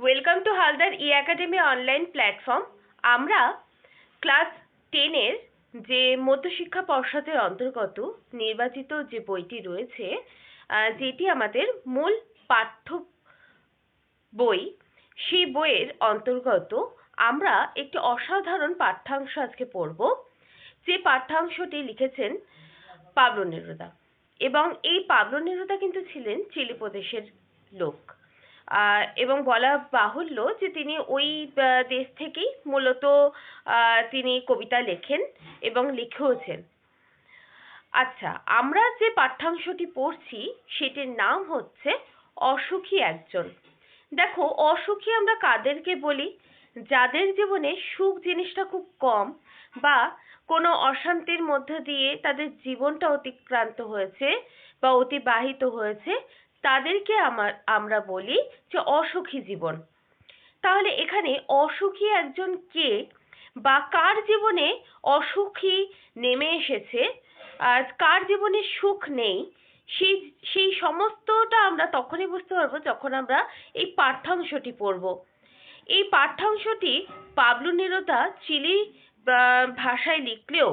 Welcome to Haldar E academy online platform আমরা class টেনের যে মধ্যশিক্ষা পর্ষদের অন্তর্গত নির্বাচিত যে বইটি রয়েছে যেটি আমাদের মূল পাঠ্য বই, সেই বইয়ের অন্তর্গত আমরা একটি অসাধারণ পাঠ্যাংশ আজকে পড়ব। যে পাঠ্যাংশটি লিখেছেন পাবলো নেরুদা। এবং এই পাবলো নেরুদা কিন্তু ছিলেন চিলি প্রদেশের লোক। এবং বলা বাহুল্য যে তিনি ওই দেশ থেকেই মূলত তিনি কবিতা লেখেন এবং লিখেওছেন। আচ্ছা আমরা যে পাঠ্যাংশটি পড়ছি, সেটির নাম হচ্ছে অসুখী একজন। দেখো, অসুখী আমরা কাদেরকে বলি? যাদের জীবনে সুখ জিনিসটা খুব কম বা কোনো অশান্তির মধ্যে দিয়ে তাদের জীবনটা অতিক্রান্ত হয়েছে বা অতিবাহিত হয়েছে তাদেরকে আমার, আমরা বলি যে অসুখী জীবন। তাহলে এখানে অসুখী একজন কে বা কার জীবনে অসুখী নেমে এসেছে আর কার জীবনে সুখ নেই, সেই সেই সমস্তটা আমরা তখনই বুঝতে পারব যখন আমরা এই পাঠ্যাংশটি পড়ব। এই পাঠ্যাংশটি পাবলু নেরুদা চিলি ভাষায় লিখলেও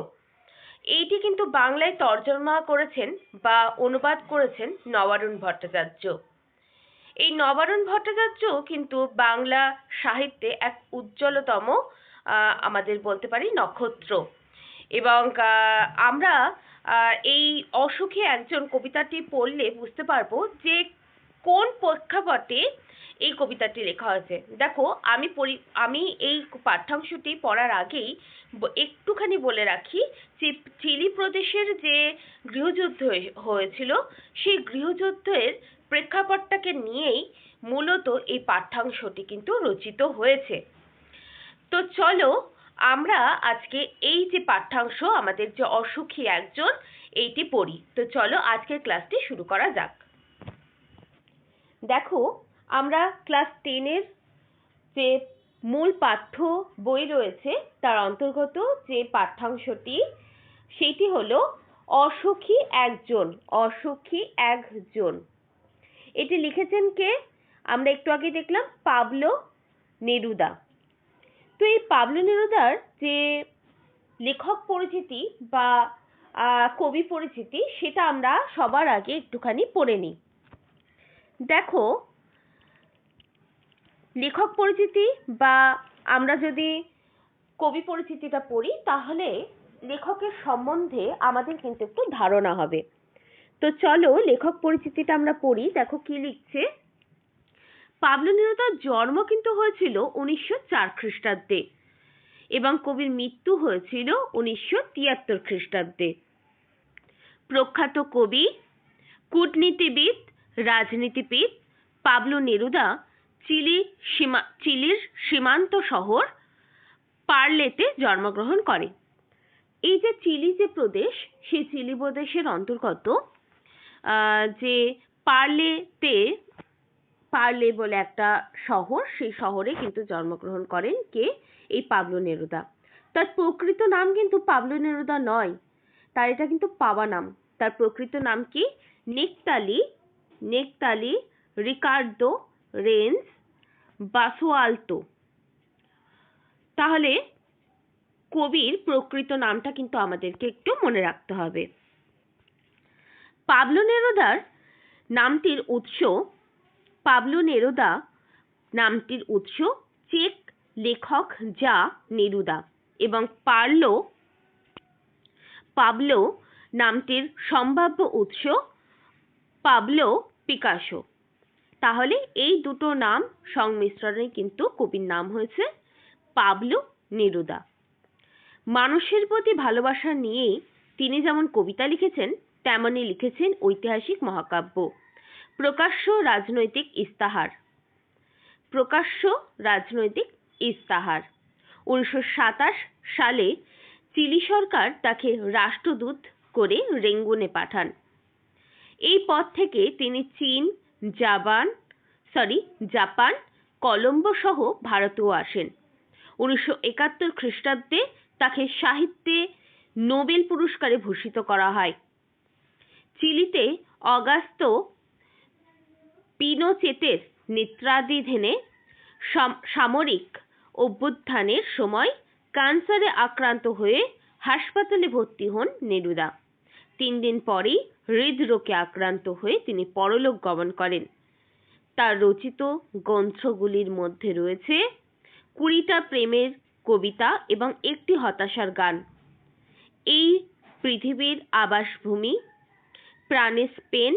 এইটি কিন্তু বাংলায় তর্জমা করেছেন বা অনুবাদ করেছেন নবারুণ ভট্টাচার্য। এই নবারুণ ভট্টাচার্য কিন্তু বাংলা সাহিত্যে এক উজ্জ্বলতম আমাদের বলতে পারি নক্ষত্র। এবং আমরা এই অসুখী একজন কবিতাটি পড়লে বুঝতে পারব যে কোন প্রেক্ষাপটে এই কবিতাটি লেখা হয়েছে। দেখো, আমি পড়ি আমি এই পাঠ্যাংশটি পড়ার আগেই একটুখানি বলে রাখি চিলি প্রদেশের যে গৃহযুদ্ধ হয়েছিল, সেই গৃহযুদ্ধের প্রেক্ষাপটটাকে নিয়েই মূলত এই পাঠ্যাংশটি কিন্তু রচিত হয়েছে। তো চলো, আমরা আজকে এই যে পাঠ্যাংশ, আমাদের যে অসুখী একজন, এইটি পড়ি। তো চলো, আজকের ক্লাসটি শুরু করা যাক। দেখো আমরা ক্লাস টেনের যে মূল পাঠ্য বই রয়েছে, তার অন্তর্গত যে পাঠ্যাংশটি, সেটি হল অসুখী একজন অসুখী একজন। এটি লিখেছেন কে? আমরা একটু আগে দেখলাম পাবলো নেরুদা। তো এই পাবলো নেরুদার যে লেখক পরিচিতি বা কবি পরিচিতি, সেটা আমরা সবার আগে একটুখানি পড়ে নিই। দেখো লেখক পরিচিতি বা আমরা যদি কবি পরিচিতিটা পড়ি, তাহলে লেখকের সম্বন্ধে আমাদের কিন্তু একটু ধারণা হবে। তো চলো লেখক পরিচিতিটা আমরা পড়ি। দেখো কি লিখছে? পাবলো জন্ম কিন্তু হয়েছিল উনিশশো চার খ্রিস্টাব্দে এবং কবির মৃত্যু হয়েছিল উনিশশো তিয়াত্তর খ্রিস্টাব্দে। প্রখ্যাত কবি, কূটনীতিবিদ, রাজনীতিবিদ পাবলো নেরুদা চিলি সীমা, চিলির সীমান্ত শহর পার্লেতে জন্মগ্রহণ করে। এই যে চিলি যে প্রদেশ, সেই চিলি প্রদেশের অন্তর্গত যে পার্লেতে, পার্লে বলে একটা শহর, সেই শহরে কিন্তু জন্মগ্রহণ করেন কে? এই পাবলো নেরুদা। তার প্রকৃত নাম কিন্তু পাবলো নেরুদা নয়, তার এটা কিন্তু পাওয়া নাম। তার প্রকৃত নাম কি? Neftali Neftali, Ricardo Reigns Basoalto তাহলে কবির প্রকৃত নামটা কিন্তু আমাদেরকে একটু মনে রাখতে হবে। পাবলো নেরোদার নামটির উৎস, পাবলো নেরোদা নামটির উৎস চেক লেখক যা নেরুদা এবং পারল, পাবলো নামটির সম্ভাব্য উৎস পাবলো পিকাসো। তাহলে এই দুটো নাম সংমিশ্রণে কিন্তু কবির নাম হয়েছে পাবলো নেরুদা। মানুষের প্রতি ভালোবাসা নিয়ে তিনি যেমন কবিতা লিখেছেন তেমনি লিখেছেন ঐতিহাসিক মহাকাব্য। প্রকাশ্য রাজনৈতিক ইস্তাহার। প্রকাশ্য রাজনৈতিক ইস্তাহার। উনিশশো সাতাশ সালে চিলি সরকার তাকে রাষ্ট্রদূত করে রেঙ্গুনে পাঠান। এই পদ থেকে তিনি চীন জাপান সরি জাপান, কলম্বো সহ ভারতেও আসেন। উনিশশো একাত্তর খ্রিস্টাব্দে তাকে সাহিত্যে নোবেল পুরস্কারে ভূষিত করা হয়। চিলিতে অগাস্তো পিনোচেতের নেতৃত্বাধীনে সামরিক অভ্যুত্থানের সময় ক্যান্সারে আক্রান্ত হয়ে হাসপাতালে ভর্তি হন নেরুদা। তিন দিন পরেই হৃদরোগে আক্রান্ত হয়ে তিনি পরলোক গমন করেন। তার রচিত গ্রন্থগুলির মধ্যে রয়েছে কুড়িটা প্রেমের কবিতা এবং একটি হতাশার গান। এই পৃথিবীর আবাসভূমি, প্রাণে স্পেন,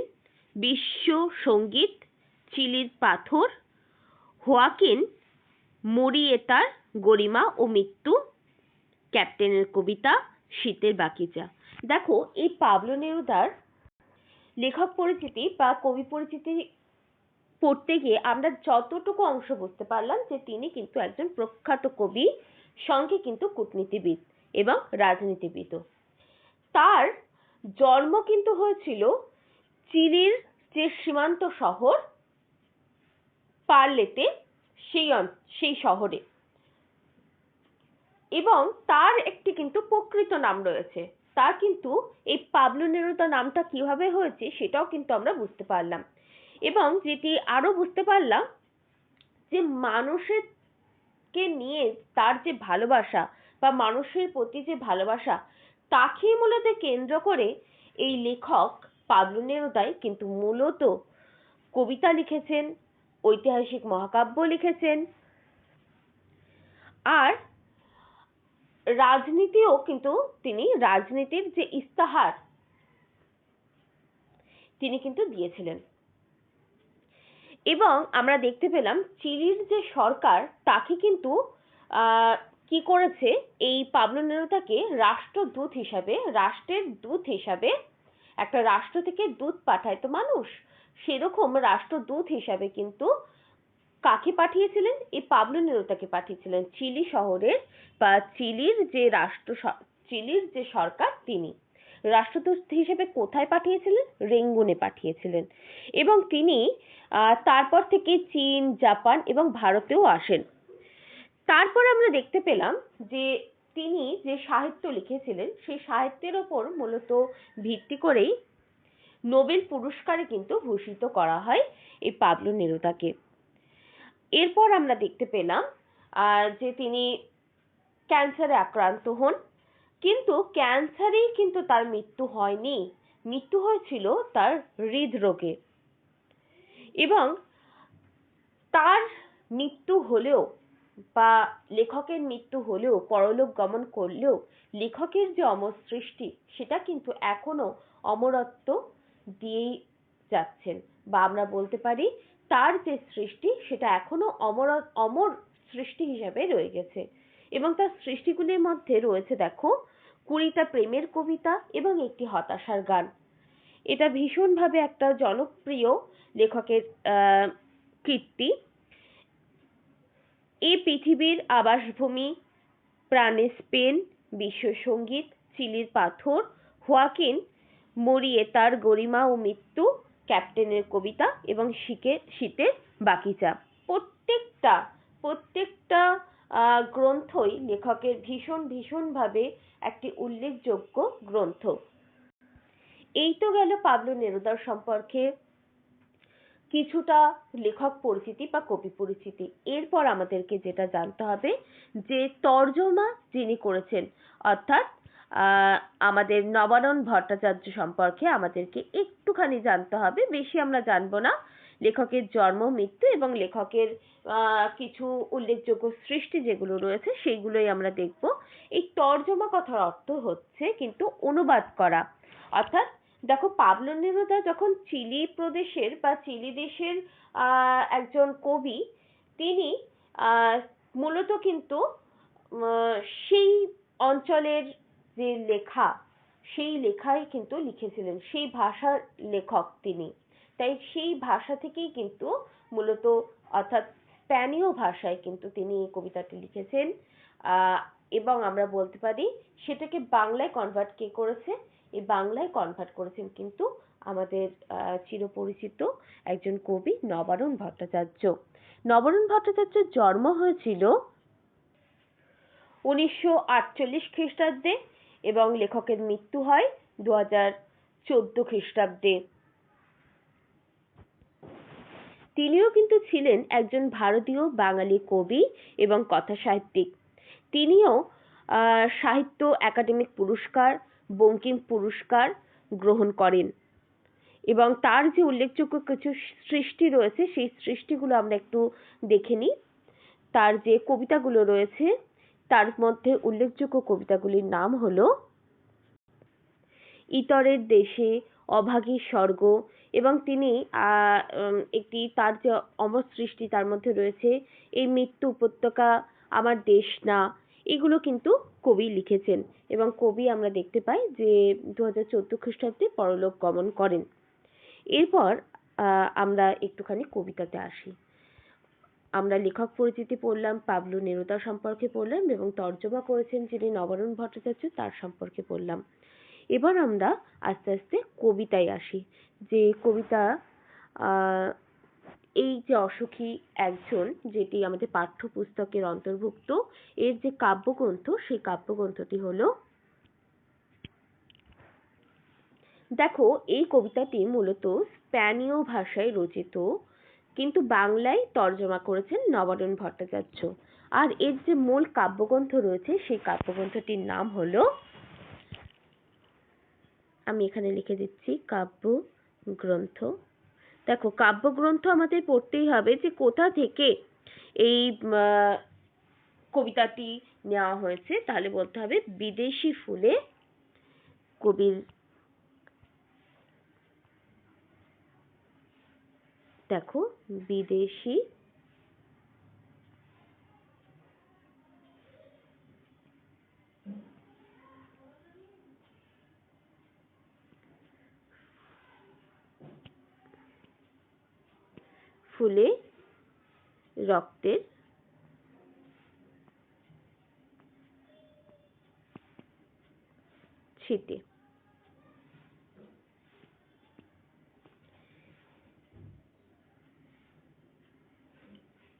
বিশ্ব সংগীত, চিলির পাথর, হোয়াকিন, মরিয়েতার গরিমা ও মৃত্যু, ক্যাপ্টেনের কবিতা, শীতের বাকিচা দেখো, এই পাবলো নেরুদার লেখক পরিচিতি বা কবি পরিচিতি পড়তে গিয়ে আমরা যতটুকু অংশ বুঝতে পারলাম যে তিনি কিন্তু একজন প্রখ্যাত কবি, সঙ্গে কিন্তু কূটনীতিবিদ এবং রাজনীতিবিদও। তার জন্ম কিন্তু হয়েছিল চিলির যে সীমান্ত শহর পার্লেতে, সেই সেই শহরে। এবং তার একটি কিন্তু প্রকৃত নাম রয়েছে। তার কিন্তু এই পাবলো নেরুদা নামটা কীভাবে হয়েছে সেটাও কিন্তু আমরা বুঝতে পারলাম। এবং যেটি আরও বুঝতে পারলাম যে মানুষের কে নিয়ে তার যে ভালোবাসা বা মানুষের প্রতি যে ভালোবাসা, তাকেই মূলত কেন্দ্র করে এই লেখক পাবলো নেরুদাই কিন্তু মূলত কবিতা লিখেছেন, ঐতিহাসিক মহাকাব্য লিখেছেন। আর রাজনীতিও কিন্তু তিনি রাজনীতির যে ইস্তাহার, তিনি কিন্তু দিয়েছিলেন। এবং আমরা দেখতে পেলাম চিলির যে সরকার, তাকে কিন্তু কি করেছে? এই পাবলো নেরুদাকে রাষ্ট্রদূত হিসাবে, রাষ্ট্রের দূত হিসাবে, একটা রাষ্ট্র থেকে দূত পাঠায় তো মানুষ, সেরকম রাষ্ট্রদূত হিসাবে কিন্তু কাকে পাঠিয়েছিলেন? এই পাবলো নেরুদাকে পাঠিয়েছিলেন। চিলি শহরের বা চিলির যে রাষ্ট্র চিলির যে সরকার তিনি। রাষ্ট্রদূত হিসেবে কোথায় পাঠিয়েছিলেন? রেঙ্গুনে পাঠিয়েছিলেন। এবং তিনি তারপর থেকে চীন, জাপান এবং ভারতেও আসেন। তারপর আমরা দেখতে পেলাম যে তিনি যে সাহিত্য লিখেছিলেন, সেই সাহিত্যের ওপর মূলত ভিত্তি করেই নোবেল পুরস্কারে কিন্তু ভূষিত করা হয় এই পাবলো নেরুদাকে। এরপর আমরা দেখতে পেলাম যে তিনি ক্যান্সারে আক্রান্ত হন। কিন্তু ক্যান্সারেই কিন্তু তার মৃত্যু হয়নি। মৃত্যু হয়েছিল তার হৃদরোগে। এবং তার মৃত্যু হলেও বা লেখকের মৃত্যু হলেও, পরলোক গমন করলেও, লেখকের যে অমর সৃষ্টি, সেটা কিন্তু এখনও অমরত্ব দিয়েই যাচ্ছেন। বা আমরা বলতে পারি তার যে সৃষ্টি, সেটা এখনও অমর অমর সৃষ্টি হিসাবে রয়ে গেছে। এবং তার সৃষ্টিগুলির মধ্যে রয়েছে, দেখো, কুড়িটা প্রেমের কবিতা এবং একটি হতাশার গান। এটা ভীষণভাবে একটা জনপ্রিয় লেখকের কীর্তি। এই পৃথিবীর আবাসভূমি, প্রাণে স্পেন, বিশ্ব সংগীত, চিলির পাথর, হোয়াকিন, মরিয়ে তার গরিমা ও মৃত্যু ক্যাপ্টেনের কবিতা এবং শীতের শীতের বাকিচা প্রত্যেকটা প্রত্যেকটা গ্রন্থই লেখকের ভীষণ, ভীষণভাবে একটি উল্লেখযোগ্য গ্রন্থ। এই তো গেল পাবলো নেরুদার সম্পর্কে কিছুটা লেখক পরিচিতি বা কবি পরিচিতি। এরপর আমাদেরকে যেটা জানতে হবে, যে তর্জমা যিনি করেছেন, অর্থাৎ আমাদের নবানন ভট্টাচার্য সম্পর্কে আমাদেরকে একটুখানি জানতে হবে। বেশি আমরা জানব না। লেখকের জন্ম, মৃত্যু এবং লেখকের কিছু উল্লেখযোগ্য সৃষ্টি যেগুলো রয়েছে সেইগুলোই আমরা দেখব। এই তর্জমা কথার অর্থ হচ্ছে কিন্তু অনুবাদ করা। অর্থাৎ দেখো, পাবলো নেরুদা যখন চিলি প্রদেশের বা চিলি দেশের একজন কবি, তিনি মূলত কিন্তু সেই অঞ্চলের যে লেখা, সেই লেখাই কিন্তু লিখেছিলেন, সেই ভাষার লেখক তিনি। তাই সেই ভাষা থেকেই কিন্তু মূলত, অর্থাৎ স্প্যানীয় ভাষায় কিন্তু তিনি এই কবিতাটি লিখেছেন। এবং আমরা বলতে পারি, সেটাকে বাংলায় কনভার্ট কে করেছে? এই বাংলায় কনভার্ট করেছেন কিন্তু আমাদের চিরপরিচিত একজন কবি নবারুণ ভট্টাচার্য। নবারুণ ভট্টাচার্যের জন্ম হয়েছিল উনিশশো আটচল্লিশ খ্রিস্টাব্দে। এবং লেখকের মৃত্যু হয় দু হাজার চোদ্দ খ্রিস্টাব্দে। তিনিও কিন্তু ছিলেন একজন ভারতীয় বাঙালি কবি এবং কথাসাহিত্যিক তিনিও আহ, সাহিত্য একাডেমিক পুরস্কার বঙ্কিম পুরস্কার গ্রহণ করেন এবং তার যে উল্লেখযোগ্য কিছু সৃষ্টি রয়েছে সেই সৃষ্টিগুলো আমরা একটু দেখে নিই। তার যে কবিতাগুলো রয়েছে তার মধ্যে উল্লেখযোগ্য কবিতাগুলির নাম হল ইতরের দেশে অভাগীর স্বর্গ এবং তিনি একটি তার যে অমর সৃষ্টি তার মধ্যে রয়েছে, এই মৃত্যু উপত্যকা আমার দেশ না এগুলো কিন্তু কবি লিখেছেন এবং কবি আমরা দেখতে পাই যে দু হাজার চোদ্দ খ্রিস্টাব্দে পরলোক গমন করেন। এরপর আমরা একটুখানি কবিতাতে আসি। আমরা লেখক পরিচিতি পড়লাম, পাবলো নেরুদা সম্পর্কে পড়লাম এবং তর্জমা করেছেন যিনি নবারুণ ভট্টাচার্য, তার সম্পর্কে পড়লাম। এবার আমরা আস্তে আস্তে কবিতায় আসি। যে কবিতা এই যে অসুখী একজন যেটি আমাদের পাঠ্যপুস্তকের অন্তর্ভুক্ত, এর যে কাব্যগ্রন্থ, সেই কাব্যগ্রন্থটি হলো, দেখো, এই কবিতাটি মূলত স্প্যানীয় ভাষায় রচিত কিন্তু বাংলায় তর্জমা করেছেন নবারুণ ভট্টাচার্য। আর এর যে মূল কাব্যগ্রন্থ রয়েছে, সেই কাব্যগ্রন্থটির নাম হলো আমি এখানে লিখে দিচ্ছি কাব্য গ্রন্থ দেখো, কাব্যগ্রন্থ আমাদের পড়তেই হবে যে কোথা থেকে এই কবিতাটি নেওয়া হয়েছে। তাহলে বলতে হবে বিদেশি ফুলে কবির দেখো বিদেশি ফুলে রক্তের ছিটে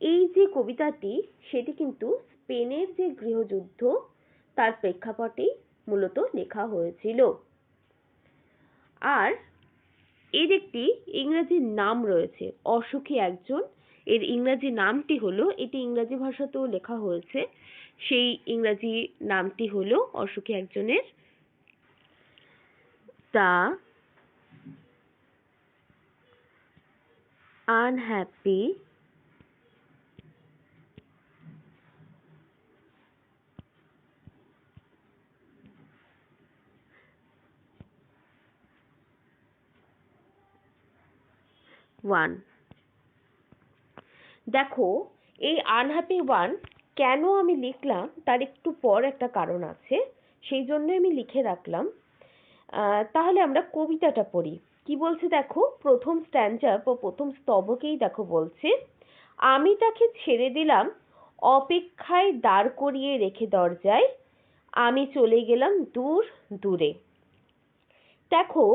এই যে কবিতাটি, সেটি কিন্তু স্পেনের যে গৃহযুদ্ধ, তার প্রেক্ষাপটেই মূলত লেখা হয়েছিল। আর এর একটি ইংরেজি নাম রয়েছে অসুখী একজন। এর ইংরেজি নামটি হলো, এটি ইংরেজি ভাষাতেও লেখা হয়েছে, সেই ইংরেজি নামটি হলো অসুখী একজনের দ্য আনহ্যাপি ওয়ান দেখো, এই আনহ্যাপি ওয়ান কেন আমি লিখলাম? তার একটু পর একটা কারণ আছে, সেই জন্যই আমি লিখে রাখলাম। তাহলে আমরা কবিতাটা পড়ি। কি বলছে দেখো? প্রথম স্ট্যান্ডার বা প্রথম স্তবকেই দেখো বলছে, আমি তাকে ছেড়ে দিলাম, অপেক্ষায় দাঁড় করিয়ে রেখে দরজায়, আমি চলে গেলাম দূর, দূরে। দেখো,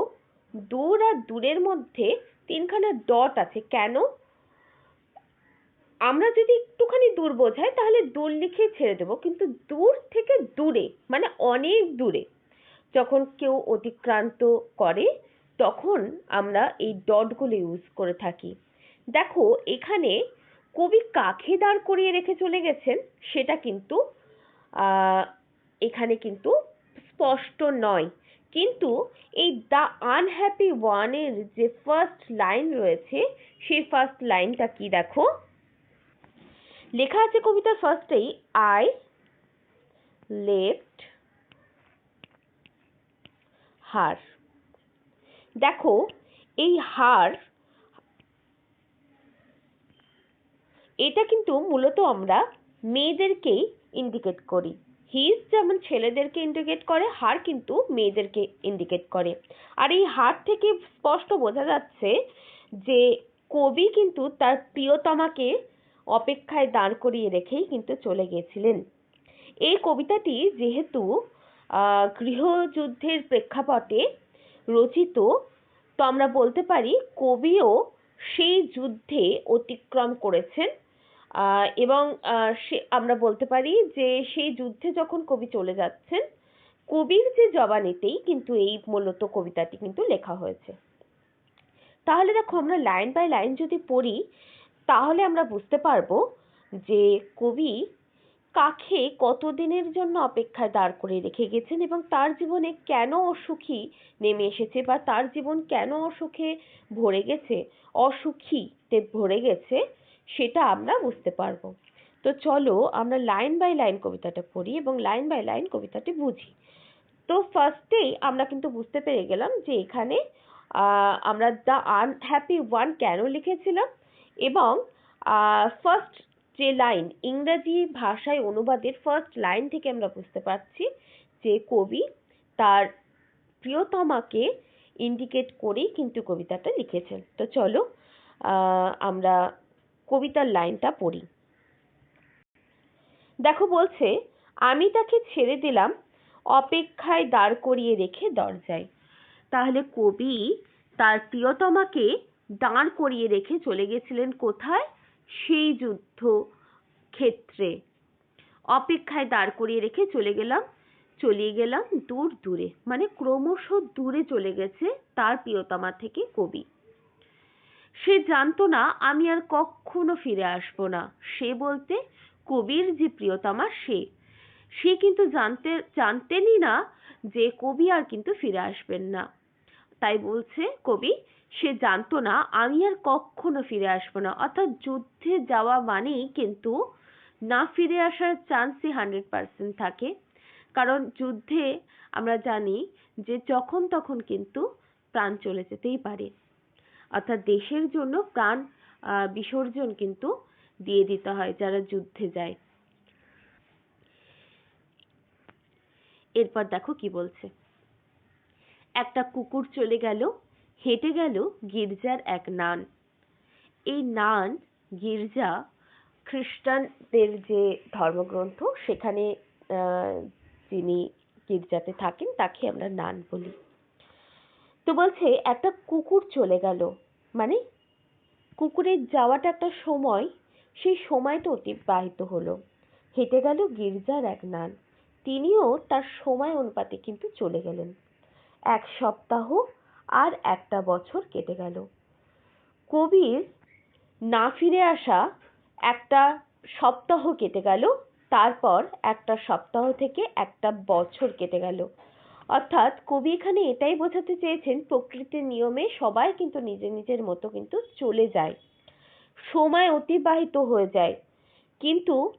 দূর আর দূরের মধ্যে তিনখানা ডট আছে। কেন? আমরা যদি একটুখানি দূর বোঝাই, তাহলে দূর লিখে ছেড়ে দেবো। কিন্তু দূর থেকে দূরে মানে অনেক দূরে, যখন কেউ অতিক্রান্ত করে, তখন আমরা এই ডটগুলো ইউজ করে থাকি। দেখো, এখানে কবি কাকে দাঁড় করিয়ে রেখে চলে গেছেন, সেটা কিন্তু এখানে কিন্তু স্পষ্ট নয়। কিন্তু এই দ্য আনহ্যাপি ওয়ানের যে ফার্স্ট লাইন রয়েছে, সেই ফার্স্ট লাইনটা কি দেখো? লেখা আছে কবিতার ফার্স্টেই আই লেফট হার দেখো, এই হার এটা কিন্তু মূলত আমরা মেয়েদেরকেই ইন্ডিকেট করি। হিজ যেমন ছেলেদেরকে ইন্ডিকেট করে, হার কিন্তু মেয়েদেরকে ইন্ডিকেট করে। আর এই হার থেকে স্পষ্ট বোঝা যাচ্ছে যে কবি কিন্তু তার প্রিয়তমাকে অপেক্ষায় দাঁড় করিয়ে রেখেই কিন্তু চলে গেছিলেন এই কবিতাটি যেহেতু গৃহযুদ্ধের প্রেক্ষাপটে রচিত, তো আমরা বলতে পারি কবিও সেই যুদ্ধে অতিক্রম করেছেন। আহ, এবং আহ, সে আমরা বলতে পারি যে সেই যুদ্ধে যখন কবি চলে যাচ্ছেন কবির যে জবানিতেই কিন্তু এই মূলত কবিতাটি কিন্তু লেখা হয়েছে। তাহলে দেখো আমরা লাইন বাই লাইন যদি পড়ি তাহলে আমরা বুঝতে পারব যে কবি কাকে কতদিনের জন্য অপেক্ষায় দাঁড় করে রেখে গেছেন এবং তার জীবনে কেন অসুখী নেমে এসেছে বা তার জীবন কেন অসুখে ভরে গেছে অসুখীতে ভরে গেছে সেটা আমরা বুঝতে পারব। তো চলো আমরা লাইন বাই লাইন কবিতাটা পড়ি এবং লাইন বাই লাইন কবিতাটি বুঝি। তো ফার্স্টেই আমরা কিন্তু বুঝতে পেরে গেলাম যে এখানে আমরা দ্য আনহ্যাপি ওয়ান কেন লিখেছিলাম এবং ফার্স্ট যে লাইন ইংরেজি ভাষায় অনুবাদের ফার্স্ট লাইন থেকে আমরা বুঝতে পারছি যে কবি তার প্রিয়তমাকে ইন্ডিকেট করেই কিন্তু কবিতাটা লিখেছেন। তো চলো আমরা কবিতার লাইনটা পড়ি। দেখো বলছে, আমি তাকে ছেড়ে দিলাম, অপেক্ষায় দাঁড় করিয়ে রেখে দরজায়। তাহলে কবি তার প্রিয়তমাকে দাঁড় করিয়ে রেখে চলে গেছিলেন কোথায়? সেই যুদ্ধ ক্ষেত্রে অপেক্ষায় দাঁড় করিয়ে রেখে চলে গেলাম, চলিয়ে গেলাম দূর দূরে। মানে ক্রমশ দূরে চলে গেছে তার প্রিয়তমা থেকে কবি। সে জানতো না আমি আর কখনো ফিরে আসব না। সে বলতে, কবির যে প্রিয়তমা, সে। সে কিন্তু জানতে, জানতেনই না যে কবি আর কিন্তু ফিরে আসবেন না। তাই বলছে, কবি, সে জানতো না আমি আর কখনো ফিরে আসব না। অর্থাৎ যুদ্ধে যাওয়া মানেই কিন্তু না ফিরে আসার চান্সই হান্ড্রেড পার্সেন্ট থাকে। কারণ যুদ্ধে আমরা জানি যে যখন তখন কিন্তু প্রাণ চলে যেতেই পারে। অর্থাৎ দেশের জন্য প্রাণ বিসর্জন কিন্তু দিয়ে দিতে হয় যারা যুদ্ধে যায়। এরপর দেখো কি বলছে। একটা কুকুর চলে গেল, হেঁটে গেল গির্জার এক নান। এই নান, গির্জা খ্রিস্টানদের যে ধর্মগ্রন্থ, সেখানে যিনি গির্জাতে থাকেন, তাকে আমরা নান বলি। তো বলছে, একটা কুকুর চলে গেল মানে কুকুরের যাওয়াটা একটা সময়, সেই সময়টা অতিবাহিত হলো। হেঁটে গেল গির্জার এক নান। তিনিও তার সময় অনুপাতে কিন্তু চলে গেলেন। এক সপ্তাহ আর একটা বছর কেটে গেল। কবির না ফিরে আসা একটা সপ্তাহ কেটে গেল, তারপর একটা সপ্তাহ থেকে একটা বছর কেটে গেল। অর্থাৎ কবি এখানে এটাই বোঝাতে চেয়েছেন, প্রকৃতির নিয়মে সবাই কিন্তু নিজের নিজের মতো কিন্তু চলে যায়। সময় অতিবাহিত হয়ে যায়। কিন্তু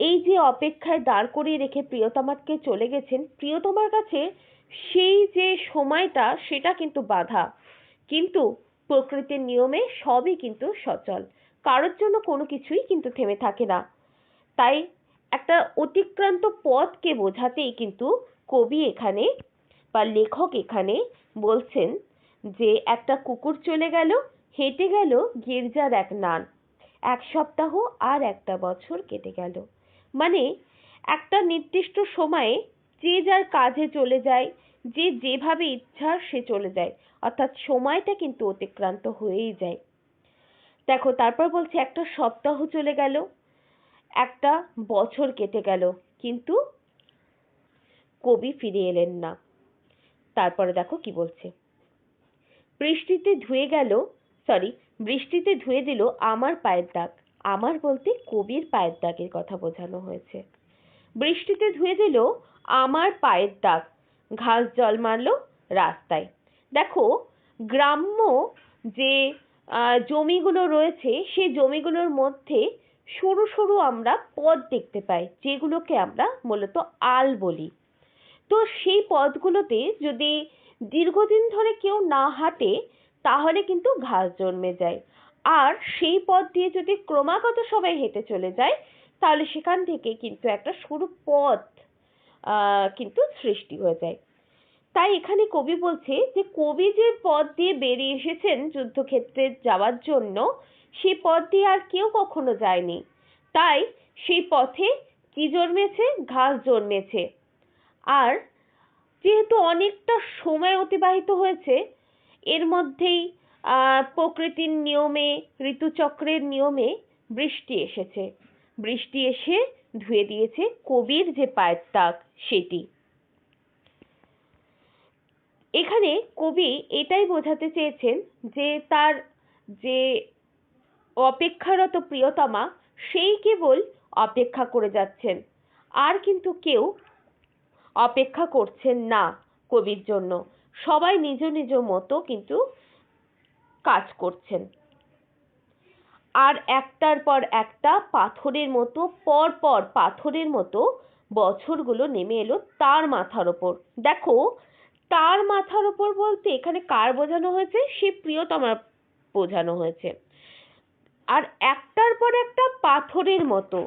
এই যে অপেক্ষায় দাঁড় করিয়ে রেখে প্রিয়তমাকে চলে গেছেন, প্রিয়তমার কাছে সেই যে সময়টা, সেটা কিন্তু বাধা। কিন্তু প্রকৃতির নিয়মে সবই কিন্তু সচল। কারোর জন্য কোনো কিছুই কিন্তু থেমে থাকে না। তাই একটা অতিক্রান্ত পথকে বোঝাতেই কিন্তু কবি এখানে বা লেখক এখানে বলছেন যে, একটা কুকুর চলে গেল, হেঁটে গেল, গির্জার এক নান। এক সপ্তাহ আর একটা বছর কেটে গেল। মানে একটা নির্দিষ্ট সময়ে যে যার কাজে চলে যায়, যে যেভাবে ইচ্ছা সে চলে যায়। অর্থাৎ সময়টা কিন্তু অতিক্রান্ত হয়েই যায়। দেখো, তারপর বলছে, একটা সপ্তাহ চলে গেল, একটা বছর কেটে গেল। কিন্তু কবি ফিরে এলেন না। তারপরে দেখো কি বলছে। বৃষ্টিতে ধুয়ে গেল সরি বৃষ্টিতে ধুয়ে দিল আমার পায়ের দাগ। আমার বলতে কবির পায়ের দাগের কথা বোঝানো হয়েছে। বৃষ্টিতে ধুয়ে দিল আমার পায়ের দাগ। ঘাস জল মারলো রাস্তায়। দেখো, গ্রাম্য যে জমিগুলো রয়েছে, সেই জমিগুলোর মধ্যে সরু সরু আমরা পথ দেখতে পাই, যেগুলোকে আমরা মূলত আল বলি। তো সেই পথগুলোতে যদি দীর্ঘদিন ধরে কেউ না হাঁটে, তাহলে কিন্তু ঘাস জন্মে যায়। আর সেই পথ দিয়ে যদি ক্রমাগত সবাই হেঁটে চলে যায়, তাহলে সেখান থেকে কিন্তু একটা সরু পথ কিন্তু সৃষ্টি হয়ে যায়। তাই এখানে কবি বলছে যে, কবি যে পথ দিয়ে বেরিয়ে এসেছেন যুদ্ধক্ষেত্রে যাওয়ার জন্য সেই পথ দিয়ে আর কেউ কখনো যায়নি। তাই সেই পথে কি জন্মেছে? ঘাস জন্মেছে। আর যেহেতু অনেকটা সময় অতিবাহিত হয়েছে, এর মধ্যেই প্রকৃতির নিয়মে, ঋতুচক্রের নিয়মে বৃষ্টি এসেছে। বৃষ্টি এসে ধুয়ে দিয়েছে কবির যে পায়ের দাগ সেটি। এখানে কবি এটাই বোঝাতে চেয়েছেন যে তার যে অপেক্ষারত প্রিয়তমা, সেই কেবল অপেক্ষা করে যাচ্ছেন। আর কিন্তু কেউ অপেক্ষা করছেন না কবির জন্য। সবাই নিজ নিজ মতো কিন্তু কাজ করছেন। আর একটার পর একটা পাথরের মতো, পর পর পাথরের মতো বছরগুলো নেমে এলো তার মাথার ওপর। দেখো, তার মাথার ওপর বলতে এখানে কার বোঝানো হয়েছে? সে প্রিয়তমার বোঝানো হয়েছে। আর একটার পর একটা পাথরের মতো।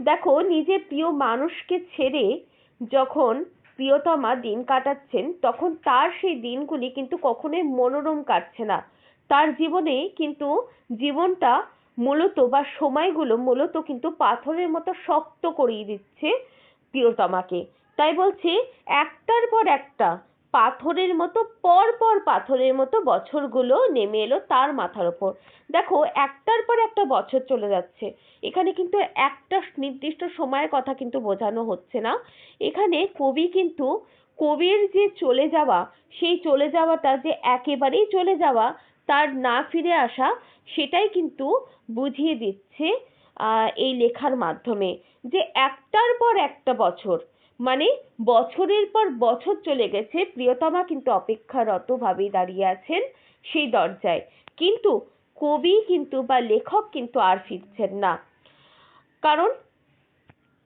দেখো নিজের প্রিয় মানুষকে ছেড়ে যখন প্রিয়তমা দিন কাটাচ্ছেন, তখন তার সেই দিনগুলি কিন্তু কখনোই মনোরম কাটছে না। তার জীবনে কিন্তু জীবনটা মূলত বা সময়গুলো মূলত কিন্তু পাথরের মতো শক্ত করিয়ে দিচ্ছে প্রিয়তমাকে। তাই বলছি, একটার পর একটা পাথরের মতো পর পর পাথরের মতো বছরগুলো নেমে এলো তার মাথার ওপর। দেখো, একটার পর একটা বছর চলে যাচ্ছে। এখানে কিন্তু একটা নির্দিষ্ট সময়ের কথা কিন্তু বোঝানো হচ্ছে না। এখানে কবি কিন্তু, কবির যে চলে যাওয়া, সেই চলে যাওয়াটা যে একেবারেই চলে যাওয়া, তার না ফিরে আসা, সেটাই কিন্তু বুঝিয়ে দিচ্ছে এই লেখার মাধ্যমে যে একটার পর একটা বছর। মানে বছরের পর বছর চলে গেছে, প্রিয়তমা কিন্তু অপেক্ষারতভাবেই দাঁড়িয়ে আছেন সেই দরজায়। কিন্তু কবি কিন্তু বা লেখক কিন্তু আর ফিরছেন না। কারণ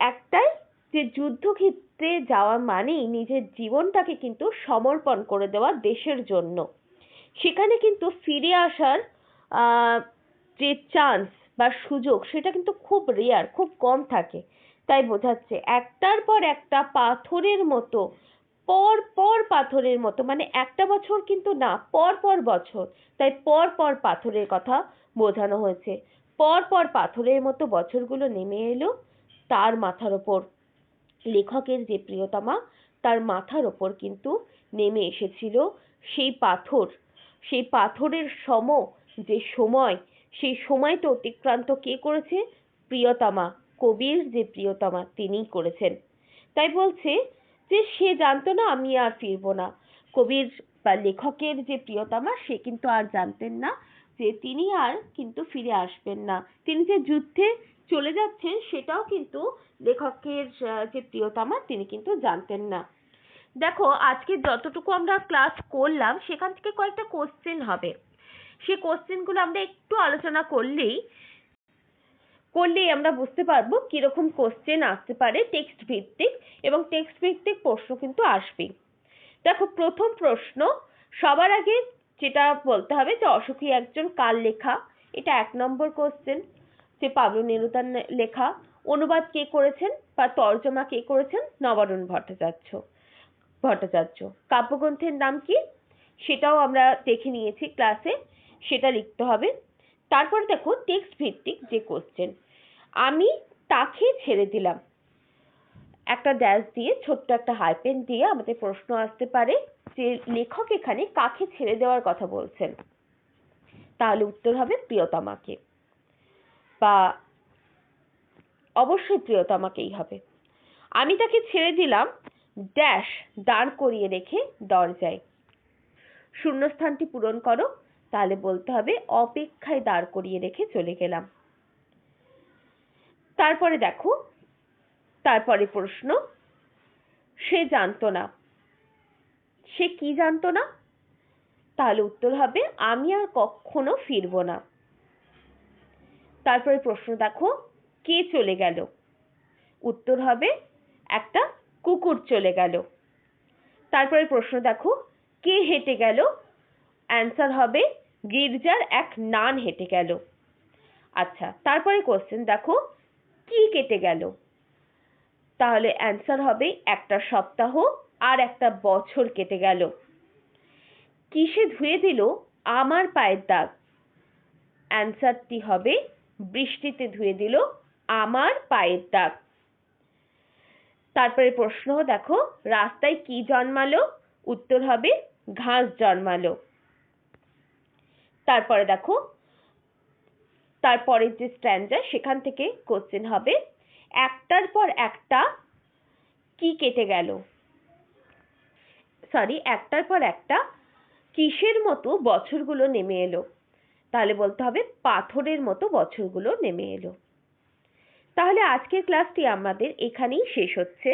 একটাই যে যুদ্ধক্ষেত্রে যাওয়া মানেই নিজের জীবনটাকে কিন্তু সমর্পণ করে দেওয়া দেশের জন্য। সেখানে কিন্তু ফিরে আসার যে চান্স বা সুযোগ সেটা কিন্তু খুব রেয়ার খুব কম থাকে। তাই বোঝাচ্ছে। একটার পর একটা পাথরের মতো, পর পর পাথরের মতো মানে একটা বছর কিন্তু না, পর পর বছর। তাই পর পর পাথরের কথা বোঝানো হয়েছে। পর পর পাথরের মতো বছরগুলো নেমে এলো তার মাথার ওপর। লেখকের যে প্রিয়তমা, তার মাথার ওপর কিন্তু নেমে এসেছিল সেই পাথর। সেই পাথরের সম যে সময়, সেই সময়টা অতিক্রান্ত কে করেছে? প্রিয়তমা। কবির যে প্রিয়তমা তিনিই করেছেন। তাই বলছে যে, সে জানতো না আমি আর ফিরবো না। কবির বা লেখকের যে প্রিয়তমা, সে কিন্তু আর জানতেন না যে, তিনি আর কিন্তু ফিরে আসবেন না। তিনি যে যুদ্ধে চলে যাচ্ছেন, সেটাও কিন্তু লেখকের যে প্রিয়তমা, তিনি কিন্তু জানতেন না। দেখো, আজকে যতটুকু আমরা ক্লাস করলাম, সেখান থেকে কয়েকটা কোশ্চেন হবে। সেই কোশ্চেনগুলো আমরা একটু আলোচনা করলেই করলেই আমরা বুঝতে পারব কীরকম কোশ্চেন আসতে পারে টেক্সট ভিত্তিক এবং টেক্সট ভিত্তিক প্রশ্ন কিন্তু আসবেই। দেখো, প্রথম প্রশ্ন, সবার আগে যেটা বলতে হবে যে অসুখী একজন কার লেখা? এটা এক নম্বর কোশ্চেন যে পাবলু নেরুদার লেখা। অনুবাদ কে করেছেন বা তর্জমা কে করেছেন? নবারুণ ভট্টাচার্য ভট্টাচার্য। কাব্যগ্রন্থের নাম কি? সেটাও আমরা দেখে নিয়েছি ক্লাসে সেটা লিখতে হবে। তারপরে দেখো টেক্সট ভিত্তিক যে কোশ্চেন আমি তাকে ছেড়ে দিলাম। একটা ড্যাশ দিয়ে, ছোট্ট একটা হাইপেন দিয়ে আমাদের প্রশ্ন আসতে পারে যে লেখক এখানে কাকে ছেড়ে দেওয়ার কথা বলছেন। তাহলে উত্তর হবে প্রিয়তমাকে। বা অবশ্যই প্রিয়তমাকেই হবে। আমি তাকে ছেড়ে দিলাম ড্যাশ দাঁড় করিয়ে রেখে দরজায়। শূন্যস্থানটি পূরণ করো, তাহলে বলতে হবে অপেক্ষায় দাঁড় করিয়ে রেখে চলে গেলাম। তারপরে দেখো, তারপরে প্রশ্ন, সে জানতো না। সে কি জানতো না? তাহলে উত্তর হবে, আমি আর কখনো ফিরবো না। তারপরে প্রশ্ন দেখো, কে চলে গেল? উত্তর হবে, একটা কুকুর চলে গেল। তারপরে প্রশ্ন দেখো, কে হেঁটে গেল? অ্যান্সার হবে, গির্জার এক নান হেঁটে গেল। আচ্ছা তারপরে কোশ্চেন দেখো কি কেটে গেল? তাহলে অ্যান্সার হবে, একটা সপ্তাহ আর একটা বছর কেটে গেল। কিসে ধুয়ে দিল? আমার পায়ের দাগ। অ্যান্সারটি হবে, বৃষ্টিতে ধুয়ে দিল আমার পায়ের দাগ। তারপরে প্রশ্ন, দেখো, রাস্তায় কি জন্মালো? উত্তর হবে, ঘাস জন্মালো। তারপরে দেখো তারপরের যে স্ট্যান্ডার সেখান থেকে কোশ্চেন হবে। একটার পর একটা কি কেটে গেল? সরি একটার পর একটা কিসের মতো বছরগুলো নেমে এলো? তাহলে বলতে হবে পাথরের মতো বছরগুলো নেমে এলো। তাহলে আজকের ক্লাসটি আমাদের এখানেই শেষ হচ্ছে।